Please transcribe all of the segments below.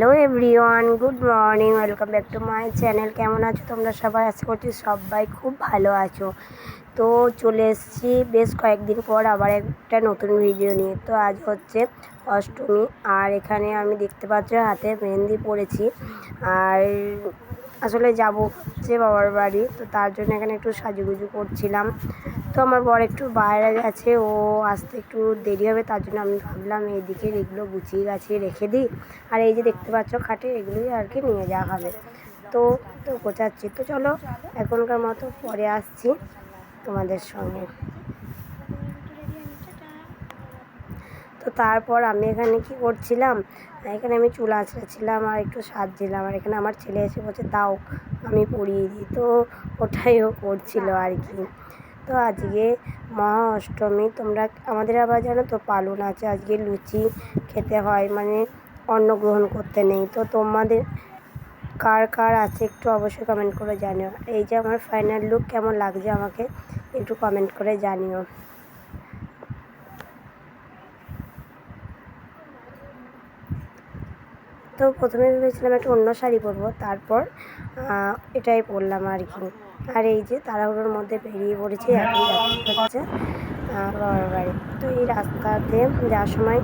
Hello everyone, good morning, welcome back to my channel. কেমন আছো তোমরা? সবাই আশা করছি সবাই খুব ভালো আছো। তো চলে এসেছি বেশ কয়েকদিন পর আবার একটা নতুন ভিডিও নিয়ে। তো আজ হচ্ছে অষ্টমী, আর এখানে আমি দেখতে পাচ্ছি হাতে মেহেন্দি পরেছি। আর আসলে যাব হচ্ছে বাবার বাড়ি, তো তার জন্য এখানে একটু সাজুগুজু করছিলাম। তো আমার বর একটু বাইরে গেছে, ও আসতে একটু দেরি হবে, তার জন্য আমি ভাবলাম এইদিকে এগুলো গুছিয়ে গাছিয়ে রেখে দিই। আর এই যে দেখতে পাচ্ছ খাটে, এগুলোই আর কি নিয়ে যাওয়া হবে। তো তো গোছাচ্ছি। তো চলো, এখনকার মতো পরে আসছি তোমাদের সঙ্গে। তো তারপর আমি এখানে কি করছিলাম, এখানে আমি চুল আঁচড়াচ্ছিলাম আর একটু সাজছিলাম আর এখানে আমার ছেলে এসে বলছে, দাও, আমি পরিয়ে দিই। তো ওটাই ও করছিল আর কি। তো আজকে মহা অষ্টমী তোমরা আমাদের আবার জানো তো পালন আছে, আজকে লুচি খেতে হয় মানে অন্ন গ্রহণ করতে নেই। তো তোমাদের কার কার আছে একটু অবশ্যই কমেন্ট করে জানিও। এই যে আমার ফাইনাল লুক কেমন লাগছে আমাকে একটু কমেন্ট করে জানিও। তো প্রথমে ভেবেছিলাম একটা অন্য শাড়ি পরবো, তারপর এটাই পরলাম আর কি। আর এই যে তাড়াহুড়োর মধ্যে বেরিয়ে পড়েছি, এখন হচ্ছে বাবার বাড়ি। তো এই রাস্তাতে যাওয়ার সময়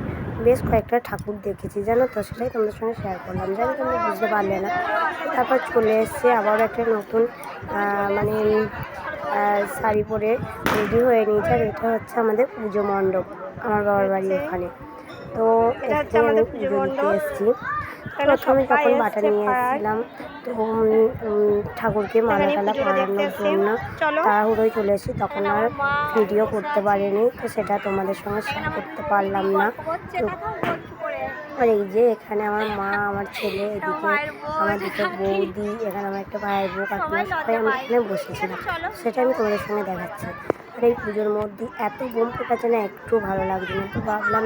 বেশ কয়েকটা ঠাকুর দেখেছি, জানো তো? সেটাই তোমাদের সঙ্গে শেয়ার করলাম। জানি তোমরা বুঝতে পারলে না। তারপর চলে এসছে আবার একটা নতুন মানে শাড়ি পরে রেডি হয়ে নিয়েছে, আর এটা হচ্ছে আমাদের পুজো মণ্ডপ, আমার বাবার বাড়ি ওখানে। তো এতে আমি পুজো দিতে এসেছি। প্রথমে যখন বাটা নিয়ে এসেছিলাম। তো ঠাকুরকে মালা টালা পরানোর জন্য তাড়াহুড়োয় চলে এসেছি। তখন আর ভিডিও করতে পারিনি তো সেটা তোমাদের সঙ্গে শেয়ার করতে পারলাম না। আর এই যে এখানে আমার মা আমার ছেলে এদিকে আমার দুটো বৌদি এখানে আমার একটা ভাইয়ের বউ কাকিমা সবাই আমি এখানে বসেছিলাম। সেটা আমি তোমাদের সঙ্গে দেখাচ্ছি। আর এই পুজোর মধ্যে এত বোম ফোটাচ্ছে না একটু ভালো লাগছে না। তো ভাবলাম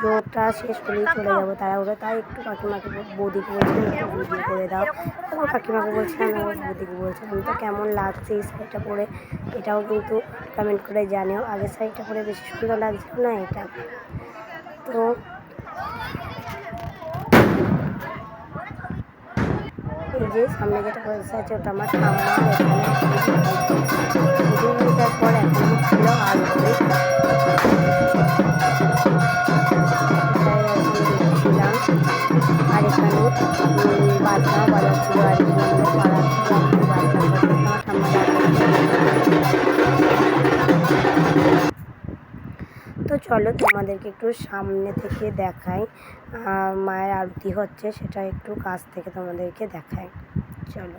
পুজোটা শেষ করেই চলে যাব তাড়াহুড়ো। তাই একটু কাকিমাকে বৌদিকে বলছিলাম একটু ভিডিও করে দাও। তারপর কাকিমাকে বলছিলাম আমার বৌদিকে বলছিলাম তো কেমন লাগছে এই শাড়িটা পরে? এটাও কিন্তু কমেন্ট করে জানিও। আগের শাড়িটা পরে বেশি সুন্দর লাগছিল না এটা? তো যে সামনে যেটা বসে আছে ওটা আমার এখন। ছিল আলু আর এখানে আর তো চলো তোমাদেরকে একটু সামনে থেকে দেখাই মায়ের আরতি হচ্ছে সেটা একটু কাছ থেকে তোমাদেরকে দেখাই। চলো।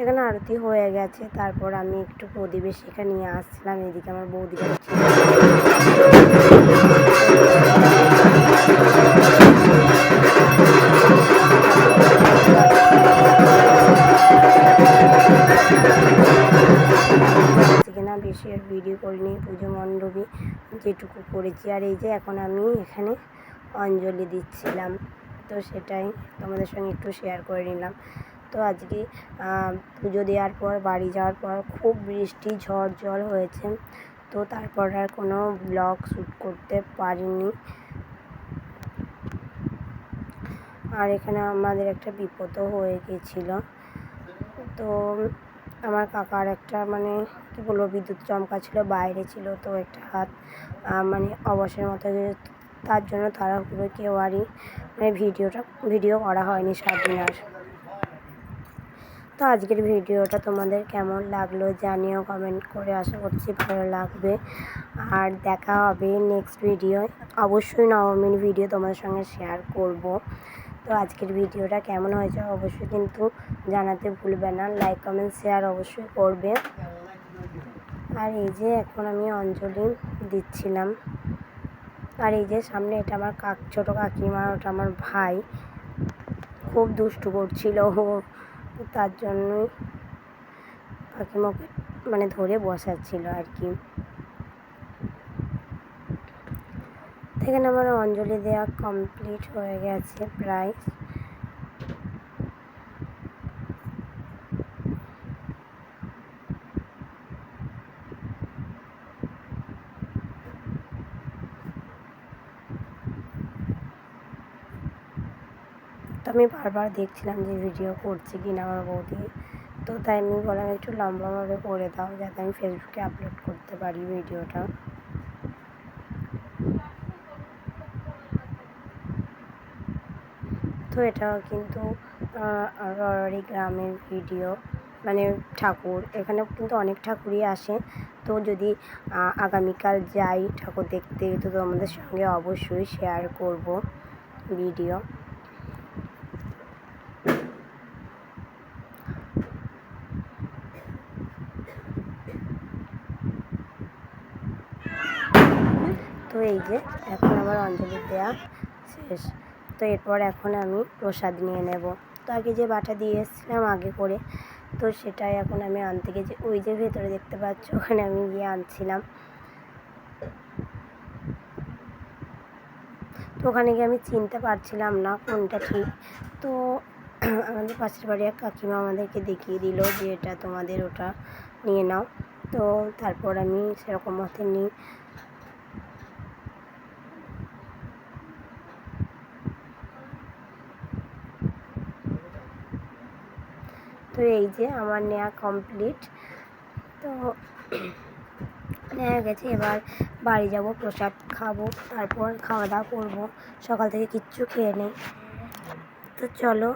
এখানে আরতি হয়ে গেছে, তারপর আমি একটু প্রতিবেশিকা নিয়ে আসছিলাম, এদিকে আমার বৌদিকে বেশি আর ভিডিও করিনি, পুজো মণ্ডপে যেটুকু করেছি। আর এই যে এখন আমি এখানে অঞ্জলি দিচ্ছিলাম, তো সেটাই তোমাদের সঙ্গে একটু শেয়ার করে নিলাম। তো আজকে পুজো দেওয়ার পর, বাড়ি যাওয়ার পর খুব বৃষ্টি, ঝড়, জল হয়েছে। তো তারপর আর কোনো ব্লগ শ্যুট করতে পারিনি। আর এখানে আমাদের একটা বিপদও হয়ে গিয়েছিল। তো আমার কাকার একটা মানে কী বলব, বিদ্যুৎ চমকা ছিল, বাইরে ছিল, তো একটা হাত মানে অবসরের মতো তার জন্য তাড়াহুড়ো কেউ আরই মানে ভিডিওটা, ভিডিও করা হয়নি সারাদিন আর। তো আজকের ভিডিওটা তোমাদের কেমন লাগল জানিও কমেন্ট করে, আশা করছি ভালো লাগবে। আর দেখা হবে নেক্সট ভিডিও অবশ্যই নবমীর ভিডিও তোমাদের সঙ্গে শেয়ার করব। তো আজকের ভিডিওটা কেমন হয়েছে অবশ্যই কিন্তু জানাতে ভুলবে না। লাইক কমেন্ট শেয়ার অবশ্যই করবে। আর এই যে এখন আমি অঞ্জলি দিচ্ছিলাম। আর এই যে সামনে এটা আমার কাক, ছোটো কাকিমা, ওটা আমার ভাই। খুব দুষ্টু করছিল তার জন্যই কাকিমাকে মানে ধরে বসাচ্ছিল আর কি। এখানে আমার অঞ্জলি দেওয়া কমপ্লিট হয়ে গেছে প্রায়। তো আমি বারবার দেখছিলাম যে ভিডিও করছে কি না আমার বৌদি। তো তাই আমি বললাম একটু লম্বাভাবে করে দাও যাতে আমি ফেসবুকে আপলোড করতে পারি ভিডিওটা তো এটা কিন্তু ররই গ্রামের ভিডিও। মানে ঠাকুর, এখানে কিন্তু অনেক ঠাকুরই আসে। তো যদি আগামীকাল যাই ঠাকুর দেখতে, তো তোমাদের সঙ্গে অবশ্যই শেয়ার করব ভিডিও তো এই যে, এখন আমার অঞ্জলি দেওয়া শেষ। তো এরপর এখন আমি প্রসাদ নিয়ে নেব। তো আগে যে বাটা দিয়ে এসেছিলাম আগে করে, তো সেটাই এখন আমি আনতে গেছি। ওই যে ভেতরে দেখতে পাচ্ছ, ওখানে আমি গিয়ে আনছিলাম। তো ওখানে গিয়ে আমি চিনতে পারছিলাম না কোনটা ঠিক। তো আমাদের পাশের বাড়ি এক কাকিমা আমাদেরকে দেখিয়ে দিল যে এটা তোমাদের ওটা, নিয়ে নাও। তো তারপর আমি সেরকম মতে নিই। তো এই যে আমার নেওয়া কমপ্লিট তো নেওয়া গেছে, এবার বাড়ি যাব, প্রসাদ খাব, তারপর খাওয়া দাওয়া করব। সকাল থেকে কিচ্ছু খেয়ে নেই। তো চলো,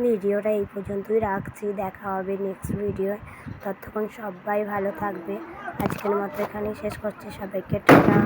ভিডিওটা এই পর্যন্তই রাখছি। দেখা হবে নেক্সট ভিডিও ততক্ষণ সবাই ভালো থাকবে। আজকের মতো এখানেই শেষ করছি। সবাইকে টাটা।